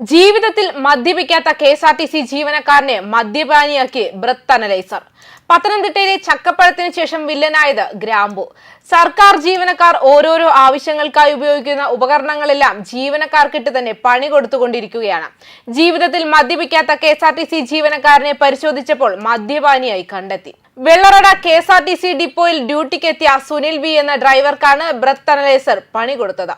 ജീവിതത്തിൽ മദ്യപിക്കാത്ത K S R T C ജീവനക്കാരനെ മദ്യപാനിയാക്കി ബ്രത്ത് അനലൈസർ. പത്തനംതിട്ടയിലെ ചക്കപ്പഴത്തിന് ശേഷം വില്ലനായത് ഗ്രാമ്പു. സർക്കാർ ജീവനക്കാർ ഓരോരോ ആവശ്യങ്ങൾക്കായി ഉപയോഗിക്കുന്ന ഉപകരണങ്ങളെല്ലാം ജീവനക്കാർക്കിട്ട് തന്നെ പണി കൊടുത്തുകൊണ്ടിരിക്കുകയാണ്. ജീവിതത്തിൽ മദ്യപിക്കാത്ത K S R T C ജീവനക്കാരനെ പരിശോധിച്ചപ്പോൾ മദ്യപാനിയായി കണ്ടെത്തി. Vellarada K S R T C ഡിപ്പോയിൽ ഡ്യൂട്ടിക്കെത്തിയ സുനിൽ വി എന്ന ഡ്രൈവർക്കാണ് ബ്രത്ത് അനലൈസർ പണി കൊടുത്തത്.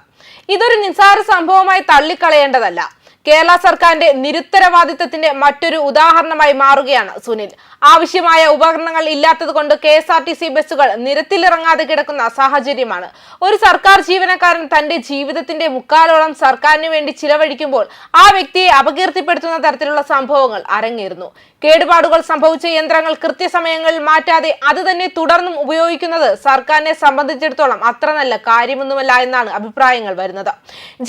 ഇതൊരു നിസ്സാര സംഭവമായി തള്ളിക്കളയേണ്ടതല്ല. കേരള സർക്കാരിന്റെ നിരുത്തരവാദിത്തത്തിന്റെ മറ്റൊരു ഉദാഹരണമായി മാറുകയാണ് സുനിൽ. ആവശ്യമായ ഉപകരണങ്ങൾ ഇല്ലാത്തത് കൊണ്ട് K S R T C ബസ്സുകൾ നിരത്തിലിറങ്ങാതെ കിടക്കുന്ന സാഹചര്യമാണ്. ഒരു സർക്കാർ ജീവനക്കാരൻ തന്റെ ജീവിതത്തിന്റെ മുക്കാലോളം സർക്കാരിന് വേണ്ടി ചിലവഴിക്കുമ്പോൾ ആ വ്യക്തിയെ അപകീർത്തിപ്പെടുത്തുന്ന തരത്തിലുള്ള സംഭവങ്ങൾ അരങ്ങേറുന്നു. കേടുപാടുകൾ സംഭവിച്ച യന്ത്രങ്ങൾ കൃത്യസമയങ്ങളിൽ മാറ്റാതെ അത് തന്നെ തുടർന്നും ഉപയോഗിക്കുന്നത് സർക്കാരിനെ സംബന്ധിച്ചിടത്തോളം അത്ര നല്ല കാര്യമൊന്നുമല്ല എന്നാണ് അഭിപ്രായങ്ങൾ വരുന്നത്.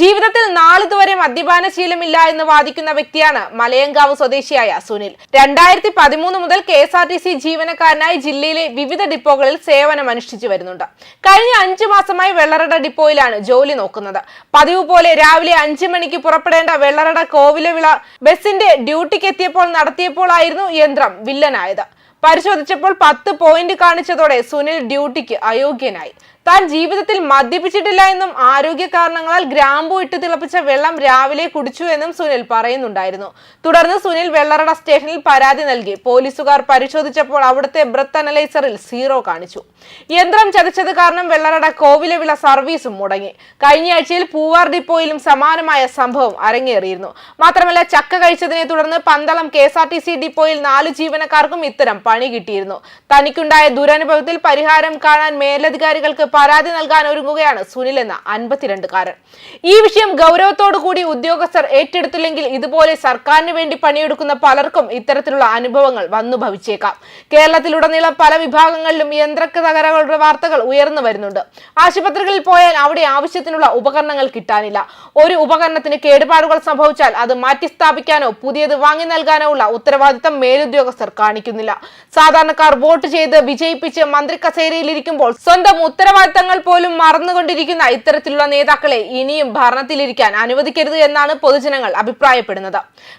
ജീവിതത്തിൽ നാളിതുവരെ മദ്യപാന ശീലമില്ല എന്ന് വാദിക്കുന്ന വ്യക്തിയാണ് മലയങ്കാവ് സ്വദേശിയായ സുനിൽ. രണ്ടായിരത്തി പതിമൂന്ന് മുതൽ K S R T C ജീവനക്കാരനായി ജില്ലയിലെ വിവിധ ഡിപ്പോകളിൽ സേവനം അനുഷ്ഠിച്ചു വരുന്നുണ്ട്. കഴിഞ്ഞ അഞ്ചു മാസമായി വെള്ളറട ഡിപ്പോയിലാണ് ജോലി നോക്കുന്നത്. പതിവ് പോലെ രാവിലെ അഞ്ചു മണിക്ക് പുറപ്പെടേണ്ട വെള്ളറട കോവിലവിള ബസിന്റെ ഡ്യൂട്ടിക്ക് എത്തിയപ്പോൾ നടത്തിയപ്പോഴായിരുന്നു യന്ത്രം വില്ലനായത്. പരിശോധിച്ചപ്പോൾ പത്ത് പോയിന്റ് കാണിച്ചതോടെ സുനിൽ ഡ്യൂട്ടിക്ക് അയോഗ്യനായി. താൻ ജീവിതത്തിൽ മദ്യപിച്ചിട്ടില്ല എന്നും ആരോഗ്യ കാരണങ്ങളാൽ ഗ്രാമ്പു ഇട്ട് തിളപ്പിച്ച വെള്ളം രാവിലെ കുടിച്ചു എന്നും സുനിൽ പറയുന്നുണ്ടായിരുന്നു. തുടർന്ന് സുനിൽ വെള്ളറട സ്റ്റേഷനിൽ പരാതി നൽകി. പോലീസുകാർ പരിശോധിച്ചപ്പോൾ അവിടുത്തെ ബ്രത്ത് അനലൈസറിൽ സീറോ കാണിച്ചു. യന്ത്രം ചതിച്ചത് കാരണം വെള്ളറട കോവിലവിള സർവീസും മുടങ്ങി. കഴിഞ്ഞയാഴ്ചയിൽ പൂവാർ ഡിപ്പോയിലും സമാനമായ സംഭവം അരങ്ങേറിയിരുന്നു. മാത്രമല്ല ചക്ക കഴിച്ചതിനെ തുടർന്ന് Pandalam K S R T C ഡിപ്പോയിൽ നാല് ജീവനക്കാർക്കും ഇത്തരം പണി കിട്ടിയിരുന്നു. തനിക്കുണ്ടായ ദുരനുഭവത്തിൽ പരിഹാരം കാണാൻ മേലധികാരികൾക്ക് പരാതി നൽകാൻ ഒരുങ്ങുകയാണ് സുനിൽ എന്ന അൻപത്തിരണ്ടുകാരൻ. ഈ വിഷയം ഗൗരവത്തോടു കൂടി ഉദ്യോഗസ്ഥർ ഏറ്റെടുത്തില്ലെങ്കിൽ ഇതുപോലെ സർക്കാരിന് വേണ്ടി പണിയെടുക്കുന്ന പലർക്കും ഇത്തരത്തിലുള്ള അനുഭവങ്ങൾ വന്നു ഭവിച്ചേക്കാം. കേരളത്തിലുടനീളം പല വിഭാഗങ്ങളിലും യന്ത്രക്ക തകരകളുടെ വാർത്തകൾ ഉയർന്നു വരുന്നുണ്ട്. ആശുപത്രികളിൽ പോയാൽ അവിടെ ആവശ്യത്തിനുള്ള ഉപകരണങ്ങൾ കിട്ടാനില്ല. ഒരു ഉപകരണത്തിന് കേടുപാടുകൾ സംഭവിച്ചാൽ അത് മാറ്റിസ്ഥാപിക്കാനോ പുതിയത് വാങ്ങി നൽകാനോ ഉള്ള ഉത്തരവാദിത്തം മേലുദ്യോഗസ്ഥർ കാണിക്കുന്നില്ല. സാധാരണക്കാർ വോട്ട് ചെയ്ത് വിജയിപ്പിച്ച് മന്ത്രി കസേരയിലിരിക്കുമ്പോൾ സ്വന്തം സ്വന്തം ഉത്തരവാദിത്തങ്ങൾ പോലും മറന്നുകൊണ്ടിരിക്കുന്ന ഇത്തരത്തിലുള്ള നേതാക്കളെ ഇനിയും ഭരണത്തിലിരിക്കാൻ അനുവദിക്കരുത് എന്നാണ് പൊതുജനങ്ങൾ അഭിപ്രായപ്പെടുന്നത്.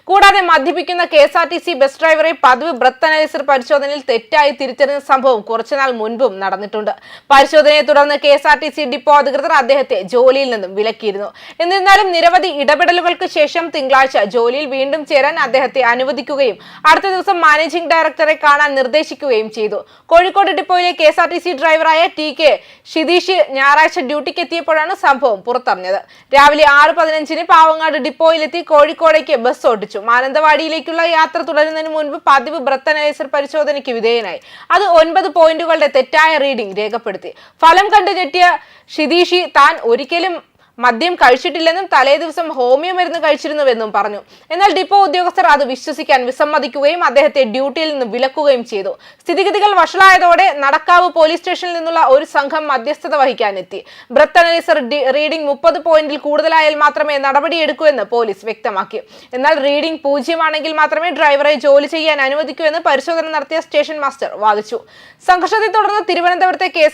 കൂടാതെ മദ്യപിക്കുന്ന K S R T C bus ഡ്രൈവറെ പതിവ് ബ്രത്ത് അനലൈസർ പരിശോധനയിൽ തെറ്റായി തിരിച്ചറിഞ്ഞ സംഭവം കുറച്ചുനാൾ മുൻപും നടന്നിട്ടുണ്ട്. പരിശോധനയെ തുടർന്ന് K S R T C depot അധികൃതർ അദ്ദേഹത്തെ ജോലിയിൽ നിന്നും വിലക്കിയിരുന്നു. എന്നിരുന്നാലും നിരവധി ഇടപെടലുകൾക്ക് ശേഷം തിങ്കളാഴ്ച ജോലിയിൽ വീണ്ടും ചേരാൻ അദ്ദേഹത്തെ അനുവദിക്കുകയും അടുത്ത ദിവസം മാനേജിംഗ് ഡയറക്ടറെ കാണാൻ നിർദ്ദേശിക്കുകയും ചെയ്തു. Kozhikode ഡിപ്പോയിലെ K S R T C ഡ്രൈവറായ ടി കെ ഷിതീഷ് ഞായറാഴ്ച ഡ്യൂട്ടിക്ക് എത്തിയപ്പോഴാണ് സംഭവം പുറത്തറിഞ്ഞത്. രാവിലെ ആറ് പതിനഞ്ചിന് പാവങ്ങാട് ഡിപ്പോയിലെത്തി കോഴിക്കോടേക്ക് ബസ് ഓടിച്ചു. മാനന്തവാടിയിലേക്കുള്ള യാത്ര തുടരുന്നതിന് മുൻപ് പതിവ് ബ്രത്തനൈസർ പരിശോധനയ്ക്ക് വിധേയനായി. അത് ഒൻപത് പോയിന്റുകളുടെ തെറ്റായ റീഡിംഗ് രേഖപ്പെടുത്തി. ഫലം കണ്ടു ഞെട്ടിയ ഷിതീഷി താൻ ഒരിക്കലും മദ്യം കഴിച്ചിട്ടില്ലെന്നും തലേ ദിവസം ഹോമിയോ മരുന്ന് കഴിച്ചിരുന്നുവെന്നും പറഞ്ഞു. എന്നാൽ ഡിപ്പോ ഉദ്യോഗസ്ഥർ അത് വിശ്വസിക്കാൻ വിസമ്മതിക്കുകയും അദ്ദേഹത്തെ ഡ്യൂട്ടിയിൽ നിന്ന് വിലക്കുകയും ചെയ്തു. സ്ഥിതിഗതികൾ വഷളായതോടെ നടക്കാവ് പോലീസ് സ്റ്റേഷനിൽ നിന്നുള്ള ഒരു സംഘം മധ്യസ്ഥത വഹിക്കാനെത്തി. ബ്രത്ത് അനലൈസർ റീഡിംഗ് മുപ്പത് പോയിന്റിൽ കൂടുതലായാൽ മാത്രമേ നടപടിയെടുക്കൂ എന്ന് പോലീസ് വ്യക്തമാക്കി. എന്നാൽ റീഡിംഗ് പൂജ്യമാണെങ്കിൽ മാത്രമേ ഡ്രൈവറെ ജോലി ചെയ്യാൻ അനുവദിക്കൂ എന്ന് പരിശോധന നടത്തിയ സ്റ്റേഷൻ മാസ്റ്റർ വാദിച്ചു. സംഘർഷത്തെ തുടർന്ന് തിരുവനന്തപുരത്തെ കെ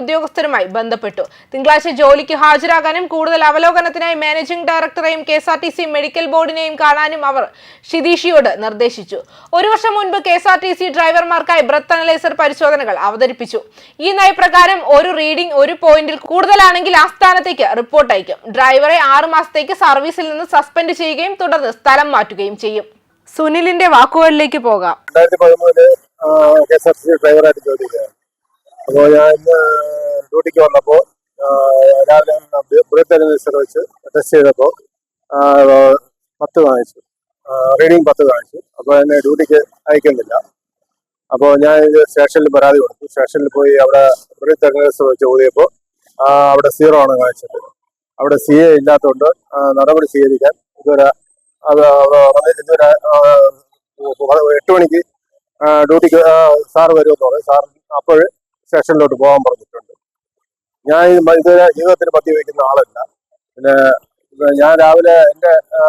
ഉദ്യോഗസ്ഥരുമായി ബന്ധപ്പെട്ടു. തിങ്കളാഴ്ച ജോലിക്ക് ഹാജരാകാനും കൂടുതൽ അവലോകനത്തിനായി managing ഡയറക്ടറെയും K S R T C medical ബോർഡിനെയും കാണാനും അവർ ഷിതീഷിയോട് നിർദ്ദേശിച്ചു. ഒരു വർഷം മുൻപ് K S R T C ഡ്രൈവർമാർക്കായി breath analyser പരിശോധനകൾ അവതരിപ്പിച്ചു. ഈ നയപ്രകാരം ഒരു റീഡിംഗ് ഒരു പോയിന്റിൽ കൂടുതലാണെങ്കിൽ ആ സ്ഥാനത്തേക്ക് റിപ്പോർട്ട് അയക്കും. ഡ്രൈവറെ ആറു മാസത്തേക്ക് സർവീസിൽ നിന്ന് സസ്പെൻഡ് ചെയ്യുകയും തുടർന്ന് സ്ഥലം മാറ്റുകയും ചെയ്യും. സുനിലിന്റെ വാക്കുകളിലേക്ക് പോകാം. അപ്പോൾ ഞാൻ ഡ്യൂട്ടിക്ക് വന്നപ്പോൾ രാവിലെ ബ്രത്ത് അനലൈസർ വെച്ച് ടെസ്റ്റ് ചെയ്തപ്പോൾ പത്ത് കാണിച്ചു റീഡിങ് പത്ത് കാണിച്ചു അപ്പോൾ എന്നെ ഡ്യൂട്ടിക്ക് അയക്കുന്നില്ല അപ്പോൾ ഞാൻ സ്റ്റേഷനിൽ പരാതി കൊടുത്തു സ്റ്റേഷനിൽ പോയി അവിടെ ബ്രത്ത് അനലൈസർ വെച്ച് ഓതിയപ്പോൾ അവിടെ സീറോ ആണ് കാണിച്ചത് അവിടെ സി എ ഇല്ലാത്തതുകൊണ്ട് നടപടി സ്വീകരിക്കാൻ ഇതുവരെ അത് ഇതുവരെ എട്ട് മണിക്ക് ഡ്യൂട്ടിക്ക് സാർ വരുമെന്ന് പറയും സാർ അപ്പോൾ സ്റ്റേഷനിലോട്ട് പോകാൻ പറഞ്ഞിട്ടുണ്ട്. ഞാൻ ഇതുവരെ ജീവിതത്തിൽ മദ്യപിക്കുന്ന ആളല്ല. പിന്നെ ഞാൻ രാവിലെ എന്റെ ആ,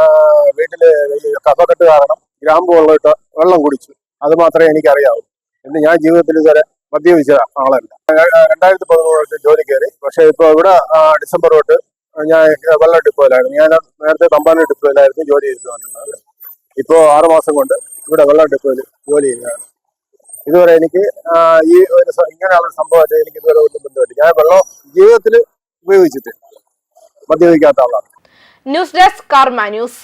വീട്ടിൽ ഈ കഫക്കെട്ട് കാരണം ഗ്രാമ്പു വെള്ളമിട്ട് വെള്ളം കുടിച്ചു. അത് മാത്രമേ എനിക്കറിയാവൂ. പിന്നെ ഞാൻ ജീവിതത്തിൽ ഇതുവരെ മദ്യപിച്ച ആളല്ല. രണ്ടായിരത്തി പതിമൂന്ന് ജോലി കയറി. പക്ഷേ ഇപ്പോൾ ഇവിടെ ഡിസംബർ തൊട്ട് ഞാൻ വെള്ളം ഡിപ്പോയിലായിരുന്നു. ഞാൻ നേരത്തെ തമ്പാന ഡിപ്പോയിലായിരുന്നു ജോലി ചെയ്തുകൊണ്ടിരുന്നത്. ഇപ്പോൾ ആറുമാസം കൊണ്ട് ഇവിടെ വെള്ളം ഡിപ്പോയിൽ ജോലി ചെയ്യുകയാണ്. ഇതുവരെ എനിക്ക് ഈ ഒരു ഇങ്ങനെയുള്ള സംഭവമായിട്ട് എനിക്ക് ഇതുവരെ ഒന്നും ബന്ധമില്ല ഞാൻ വെള്ളം ജീവിതത്തിൽ ഉപയോഗിച്ചിട്ടില്ല. മദ്യപിക്കാത്ത ആളാണ്. ന്യൂസ് ഡെസ്ക് കർമ്മ ന്യൂസ്